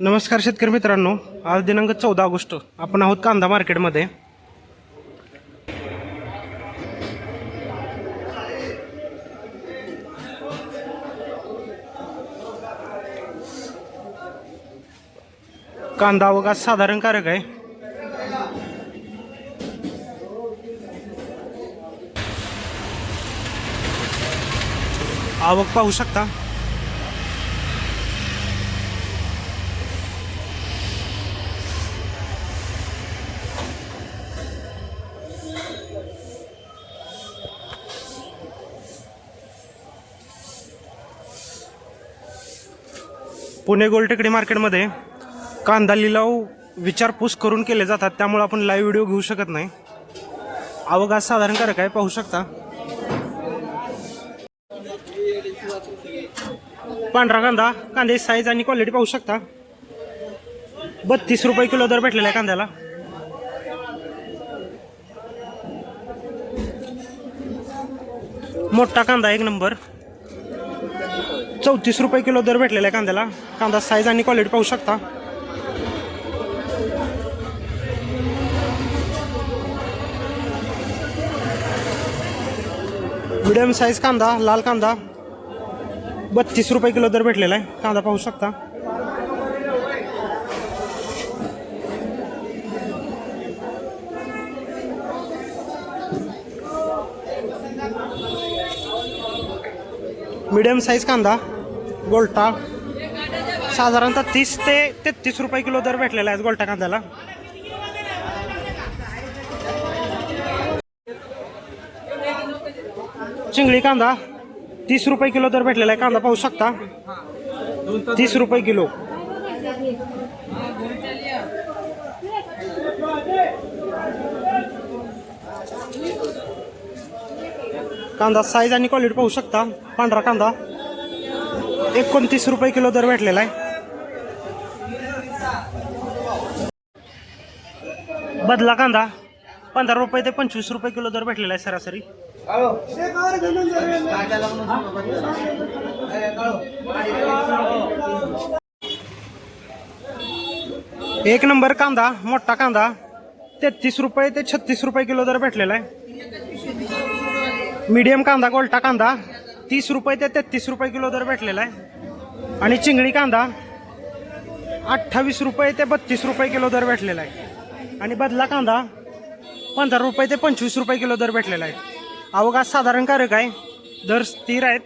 नमस्कार शेतकरी मित्रांनो. आज दिनांक चौदा ऑगस्ट. आपण आहोत कांदा मार्केटमध्ये. कांदा अवघा साधारणकारक आहे. आवक पाहू शकता. पुणे गोलटेकडी मार्केटमध्ये कांदा लिलाव विचारपूस करून केले जातात त्यामुळे आपण लाईव्ह व्हिडिओ घेऊ शकत नाही. अवघात साधारणकारक आहे पाहू शकता. पांढरा कांदा कांद्याची साईज आणि क्वालिटी पाहू शकता. बत्तीस रुपये किलो दर भेटलेला आहे कांद्याला. मोठा कांदा एक नंबर. चौतीस रुपये किलो दर भेटलेला आहे कांद्याला. कांदा साईज आणि क्वालिटी पाहू शकता. मिडियम साईज कांदा लाल कांदा. बत्तीस रुपये किलो दर भेटलेला आहे. कांदा पाहू शकता. मीडियम साईज कांदा. गोल्टा. साधारणतः तीस ते तेहतीस रुपये किलो दर भेटलेला आहे गोल्टा कांद्याला. चिंगळी कांदा तीस रुपये किलो दर भेटलेला आहे. कांदा पाहू शकता. तीस रुपये किलो. कांदा साईज आणि क्वालिटी पाहू शकता. पांढरा कांदा. एकोणतीस रुपये किलो दर भेटलेला आहे. बदला कांदा पंधरा रुपये ते पंचवीस रुपये किलो दर भेटलेला आहे सरासरी. एक नंबर कांदा मोठा कांदा तेहतीस रुपये ते छत्तीस रुपये किलो दर भेटलेला आहे. मीडियम कांदा गोल्टा कांदा तीस रुपये ते तेहतीस रुपये किलो दर भेटलेला आहे. आणि चिंगळी कांदा अठ्ठावीस रुपये ते बत्तीस रुपये किलो दर भेटलेला आहे. आणि बदला कांदा पंधरा रुपये ते पंचवीस रुपये किलो दर भेटलेला आहे. आवगात साधारण कारक आहे. दर स्थिर आहेत.